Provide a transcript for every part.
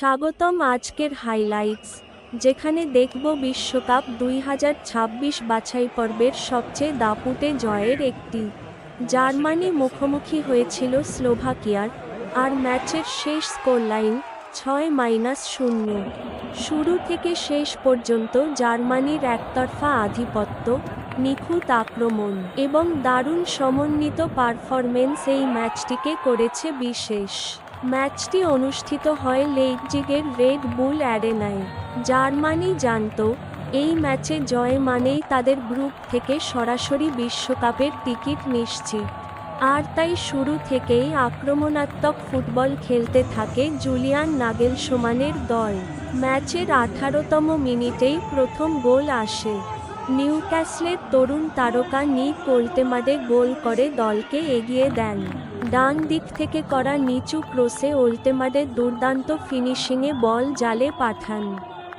স্বাগতম আজকের হাইলাইটস যেখানে দেখব বিশ্বকাপ দুই হাজার ছাব্বিশ বাছাই পর্বের সবচেয়ে দাপুটে জয়ের একটি। জার্মানি মুখোমুখি হয়েছিল স্লোভাকিয়ার, আর ম্যাচের শেষ স্কোর লাইন ছয় মাইনাস শূন্য। শুরু থেকে শেষ পর্যন্ত জার্মানির একতরফা আধিপত্য, নিখুঁত আক্রমণ এবং দারুণ সমন্বিত পারফরমেন্স এই ম্যাচটিকে করেছে বিশেষ। ম্যাচটি অনুষ্ঠিত হয় লেইপজিগের রেড বুল অ্যারেনায়। জার্মানি জানত, এই ম্যাচে জয় মানেই তাদের গ্রুপ থেকে সরাসরি বিশ্বকাপের টিকিট নিশ্চিত। আর তাই শুরু থেকেই আক্রমণাত্মক ফুটবল খেলতে থাকে জুলিয়ান নাগেলসোমানের দল। ম্যাচের আঠারোতম মিনিটেই প্রথম গোল আসে। নিউক্যাসলের তরুণ তারকা নিক ওল্টেমাডে গোল করে দলকে এগিয়ে দেন। ডান দিক থেকে করা নিচু ক্রসে ওল্টেমাডে দুর্দান্ত ফিনিশিংয়ে বল জালে পাঠান।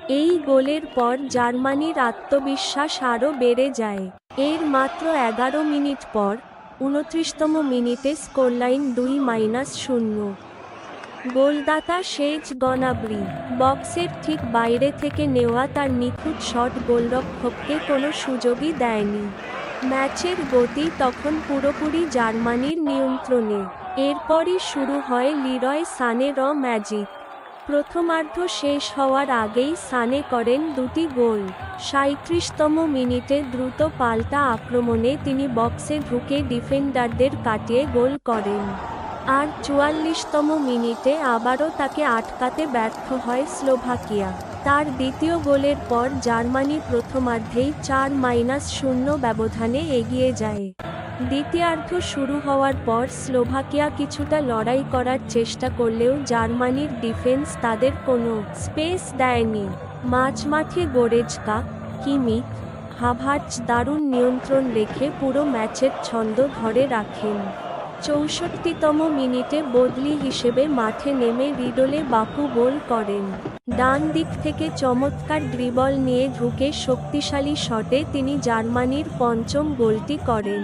এই গোলের পর জার্মানির আত্মবিশ্বাস আরও বেড়ে যায়। এর মাত্র এগারো মিনিট পর, উনত্রিশতম মিনিটে স্কোরলাইন দুই মাইনাস শূন্য। গোলদাতা সেজ গনাব্রি, বক্সের ঠিক বাইরে থেকে নেওয়া তার নিখুঁত শট গোলরক্ষককে কোনো সুযোগই দেয়নি। ম্যাচের গতি তখন পুরোপুরি জার্মানির নিয়ন্ত্রণে। এরপরই শুরু হয় লিরয় সানে র ম্যাজিক। প্রথমার্ধ শেষ হওয়ার আগেই সানে করেন দুটি গোল। সাঁত্রিশতম মিনিটে দ্রুত পাল্টা আক্রমণে তিনি বক্সে ঢুকে ডিফেন্ডারদের কাটিয়ে গোল করেন। আর চুয়াল্লিশতম মিনিটে আবারও তাকে আটকাতে ব্যর্থ হয় স্লোভাকিয়া। তার দ্বিতীয় গোলের পর জার্মানি প্রথমার্ধেই চার মাইনাস শূন্য ব্যবধানে এগিয়ে যায়। দ্বিতীয়ার্ধ শুরু হওয়ার পর স্লোভাকিয়া কিছুটা লড়াই করার চেষ্টা করলেও জার্মানির ডিফেন্স তাদের কোনো স্পেস দেয়নি। মাঝমাঠে গোরেজকা, কিমিক হাভার্জ দারুণ নিয়ন্ত্রণ রেখে পুরো ম্যাচের ছন্দ ধরে রাখেন। চৌষট্টিতম মিনিটে বদলি হিসেবে মাঠে নেমে রিডলে বাপু গোল করেন। ডান দিক থেকে চমৎকার ড্রিবল নিয়ে ঢুকে শক্তিশালী শটে তিনি জার্মানির পঞ্চম গোলটি করেন।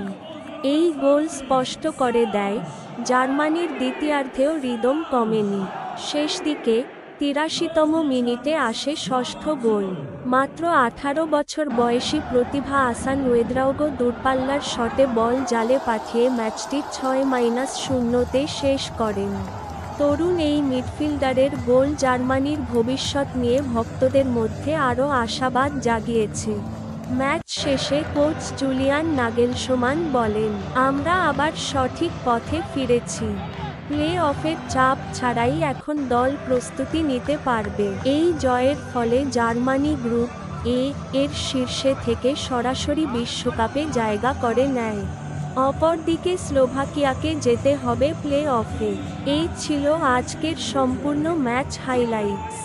এই গোল স্পষ্ট করে দেয়, জার্মানির দ্বিতীয়ার্ধেও রিদম কমেনি। শেষ দিকে তিরাশিতম মিনিটে আসে ষষ্ঠ গোল। মাত্র আঠারো বছর বয়সী প্রতিভা আসান ওয়েদ্রাউগো দূরপাল্লার শটে বল জালে পাঠিয়ে ম্যাচটি ছয় মাইনাস শূন্যতে শেষ করেন। তরুণ এই মিডফিল্ডারের গোল জার্মানির ভবিষ্যৎ নিয়ে ভক্তদের মধ্যে আরও আশাবাদ জাগিয়েছে। ম্যাচ শেষে কোচ জুলিয়ান নাগেলসোমান বলেন, আমরা আবার সঠিক পথে ফিরেছি। প্লে অফের চাপ ছাড়াই এখন দল প্রস্তুতি নিতে পারবে। এই জয়ের ফলে জার্মানি গ্রুপ এ এর শীর্ষে থেকে সরাসরি বিশ্বকাপে জায়গা করে নেয়। অপরদিকে স্লোভাকিয়াকে যেতে হবে প্লে অফে এই ছিল আজকের সম্পূর্ণ ম্যাচ হাইলাইটস।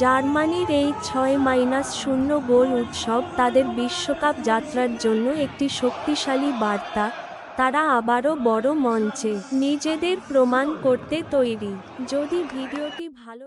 জার্মানির এই ছয় মাইনাস শূন্য গোল উৎসব তাদের বিশ্বকাপ যাত্রার জন্য একটি শক্তিশালী বার্তা, তারা আবারও বড় মঞ্চে নিজেদের প্রমাণ করতে তৈরি। যদি ভিডিওটি ভালো